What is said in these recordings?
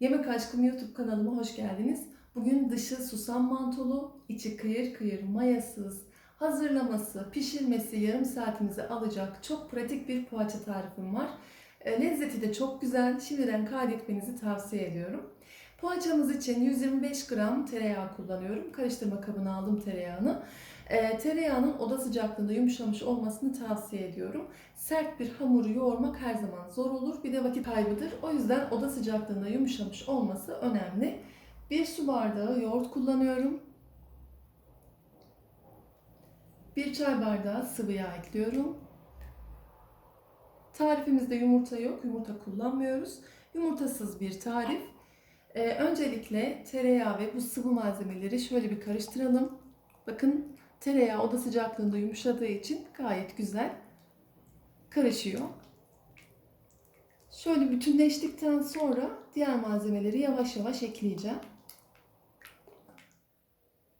Yemek Aşkım YouTube kanalıma hoş geldiniz. Bugün dışı susam mantolu, içi kıyır kıyır mayasız, hazırlaması, pişirmesi yarım saatimizi alacak çok pratik bir poğaça tarifim var. E, Lezzeti de çok güzel. Şimdiden kaydetmenizi tavsiye ediyorum. Poğaçamız için 125 gram tereyağı kullanıyorum. Karıştırma kabına aldım tereyağını. E, tereyağının oda sıcaklığında yumuşamış olmasını tavsiye ediyorum. Sert bir hamuru yoğurmak her zaman zor olur. Bir de vakit kaybıdır. O yüzden oda sıcaklığında yumuşamış olması önemli. Bir su bardağı yoğurt kullanıyorum. Bir çay bardağı sıvı yağ ekliyorum. Tarifimizde yumurta yok. Yumurta kullanmıyoruz. Yumurtasız bir tarif. Ee, öncelikle tereyağı ve bu sıvı malzemeleri şöyle bir karıştıralım. Bakın tereyağı oda sıcaklığında yumuşadığı için gayet güzel karışıyor. Şöyle bütünleştikten sonra diğer malzemeleri yavaş yavaş ekleyeceğim.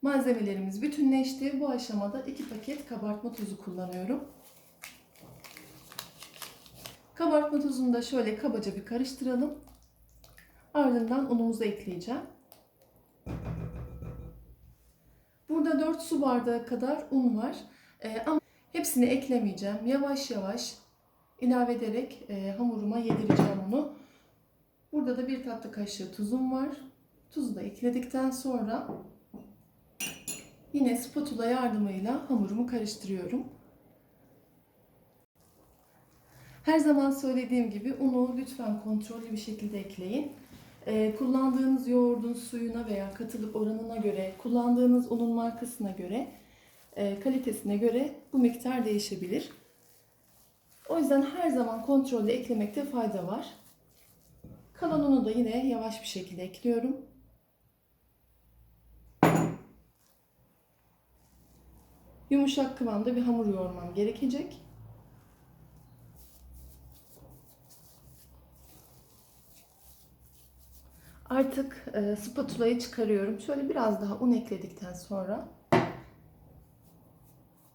Malzemelerimiz bütünleşti. Bu aşamada 2 paket kabartma tozu kullanıyorum. Kabartma tozunu da şöyle kabaca bir karıştıralım. Ardından unumuzu ekleyeceğim. Burada 4 su bardağı kadar un var. Ee, ama hepsini eklemeyeceğim. Yavaş yavaş ilave ederek e, hamuruma yedireceğim onu. Burada da bir tatlı kaşığı tuzum var. Tuzu da ekledikten sonra yine spatula yardımıyla hamurumu karıştırıyorum. Her zaman söylediğim gibi unu lütfen kontrollü bir şekilde ekleyin. Ee, kullandığınız yoğurdun suyuna veya katılık oranına göre, kullandığınız unun markasına göre, e, kalitesine göre bu miktar değişebilir. O yüzden her zaman kontrollü eklemekte fayda var. Kalan unu da yine yavaş bir şekilde ekliyorum. Yumuşak kıvamda bir hamur yoğurmam gerekecek. Artık e, spatulayı çıkarıyorum. Şöyle biraz daha un ekledikten sonra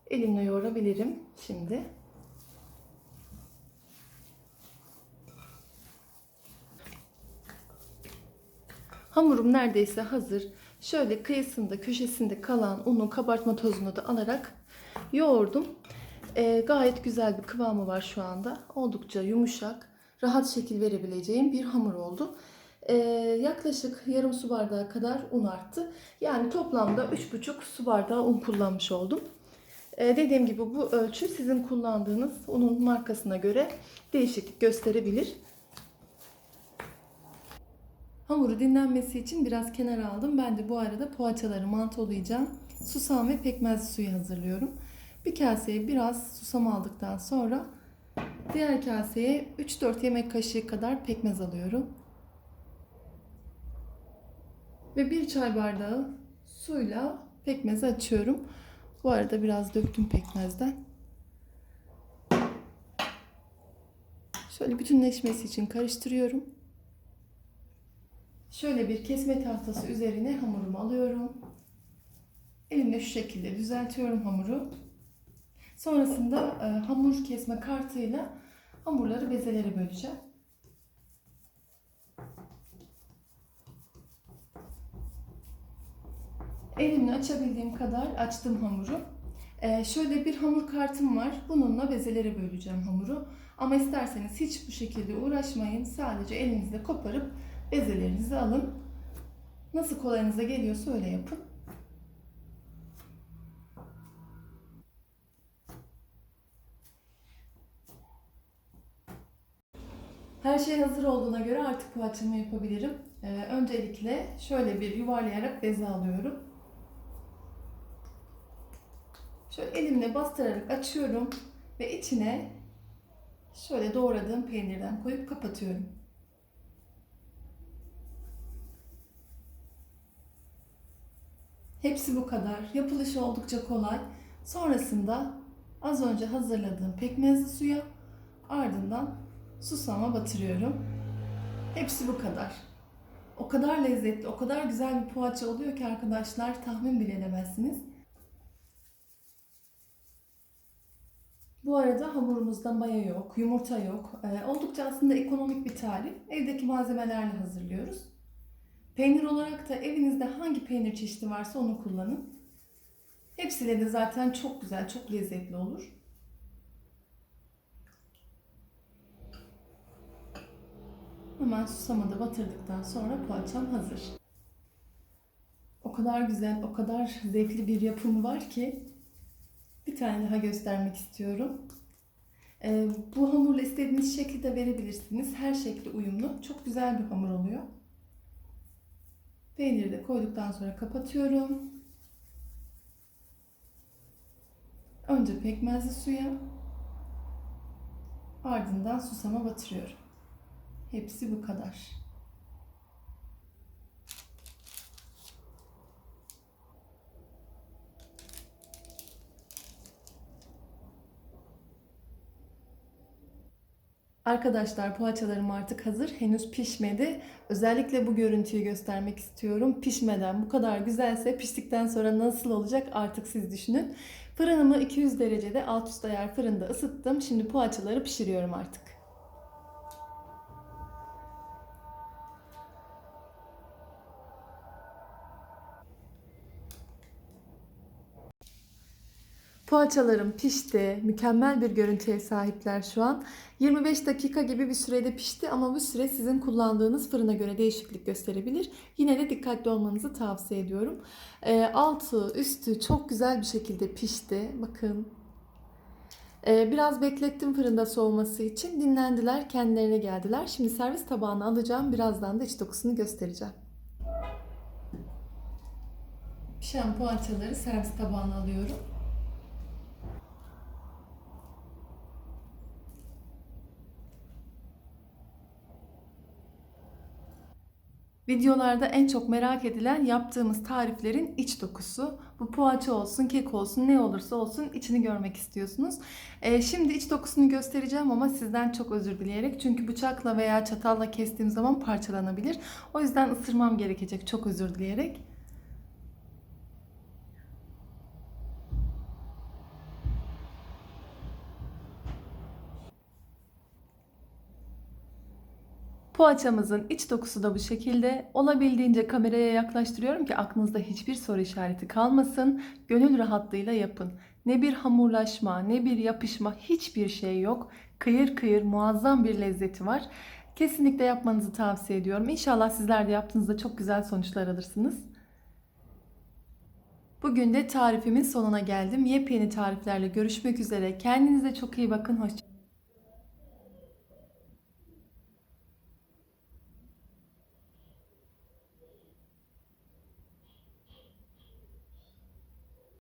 elimle yoğurabilirim şimdi. Hamurum neredeyse hazır. Şöyle kıyısında, köşesinde kalan unu, kabartma tozunu da alarak yoğurdum. Ee, gayet güzel bir kıvamı var şu anda. Oldukça yumuşak, rahat şekil verebileceğim bir hamur oldu. Ee, yaklaşık yarım su bardağı kadar un arttı. Yani toplamda 3,5 su bardağı un kullanmış oldum. Ee, dediğim gibi bu ölçü sizin kullandığınız unun markasına göre değişiklik gösterebilir. Hamuru dinlenmesi için biraz kenara aldım. Ben de bu arada poğaçaları mantolayacağım. Susam ve pekmez suyu hazırlıyorum. Bir kaseye biraz susam aldıktan sonra diğer kaseye 3-4 yemek kaşığı kadar pekmez alıyorum. Ve bir çay bardağı suyla pekmezi açıyorum. Bu arada biraz döktüm pekmezden. Şöyle bütünleşmesi için karıştırıyorum. Şöyle bir kesme tahtası üzerine hamurumu alıyorum. Elimle şu şekilde düzeltiyorum hamuru. Sonrasında e, hamur kesme kartıyla hamurları bezelere böleceğim. Elimle açabildiğim kadar açtım hamuru. E, şöyle bir hamur kartım var. Bununla bezelere böleceğim hamuru. Ama isterseniz hiç bu şekilde uğraşmayın. Sadece elinizle koparıp bezelerinizi alın. Nasıl kolayınıza geliyorsa öyle yapın. Her şey hazır olduğuna göre artık poğaçamı yapabilirim. Ee, öncelikle şöyle bir yuvarlayarak beze alıyorum. Şöyle elimle bastırarak açıyorum ve içine şöyle doğradığım peynirden koyup kapatıyorum. Hepsi bu kadar. Yapılışı oldukça kolay. Sonrasında az önce hazırladığım pekmezli suya ardından susama batırıyorum. Hepsi bu kadar. O kadar lezzetli, o kadar güzel bir poğaça oluyor ki arkadaşlar tahmin bile edemezsiniz. Bu arada hamurumuzda maya yok, yumurta yok. Ee, oldukça aslında ekonomik bir tarif. Evdeki malzemelerle hazırlıyoruz. Peynir olarak da evinizde hangi peynir çeşidi varsa onu kullanın. Hepsiyle de zaten çok güzel, çok lezzetli olur. Hemen susamada batırdıktan sonra poğaçam hazır. O kadar güzel, o kadar zevkli bir yapımı var ki bir tane daha göstermek istiyorum. Ee, bu hamurla istediğiniz şekli de verebilirsiniz. Her şekli uyumlu. Çok güzel bir hamur oluyor. Peyniri de koyduktan sonra kapatıyorum. Önce pekmezli suya, ardından susama batırıyorum. Hepsi bu kadar. Arkadaşlar poğaçalarım artık hazır. Henüz pişmedi. Özellikle bu görüntüyü göstermek istiyorum. Pişmeden bu kadar güzelse piştikten sonra nasıl olacak artık siz düşünün. Fırınımı 200 derecede alt üst ayar fırında ısıttım. Şimdi poğaçaları pişiriyorum artık. Poğaçalarım pişti. Mükemmel bir görüntüye sahipler şu an. 25 dakika gibi bir sürede pişti ama bu süre sizin kullandığınız fırına göre değişiklik gösterebilir. Yine de dikkatli olmanızı tavsiye ediyorum. Ee, altı, üstü çok güzel bir şekilde pişti. Bakın. Ee, biraz beklettim fırında soğuması için. Dinlendiler, kendilerine geldiler. Şimdi servis tabağına alacağım. Birazdan da iç dokusunu göstereceğim. Pişen poğaçaları servis tabağına alıyorum. Videolarda en çok merak edilen yaptığımız tariflerin iç dokusu. Bu poğaça olsun, kek olsun, ne olursa olsun içini görmek istiyorsunuz. Ee, şimdi iç dokusunu göstereceğim ama sizden çok özür dileyerek. Çünkü bıçakla veya çatalla kestiğim zaman parçalanabilir. O yüzden ısırmam gerekecek çok özür dileyerek. Poğaçamızın iç dokusu da bu şekilde. Olabildiğince kameraya yaklaştırıyorum ki aklınızda hiçbir soru işareti kalmasın. Gönül rahatlığıyla yapın. Ne bir hamurlaşma, ne bir yapışma, hiçbir şey yok. Kıyır kıyır muazzam bir lezzeti var. Kesinlikle yapmanızı tavsiye ediyorum. İnşallah sizler de yaptığınızda çok güzel sonuçlar alırsınız. Bugün de tarifimin sonuna geldim. Yepyeni tariflerle görüşmek üzere. Kendinize çok iyi bakın. Hoşçakalın.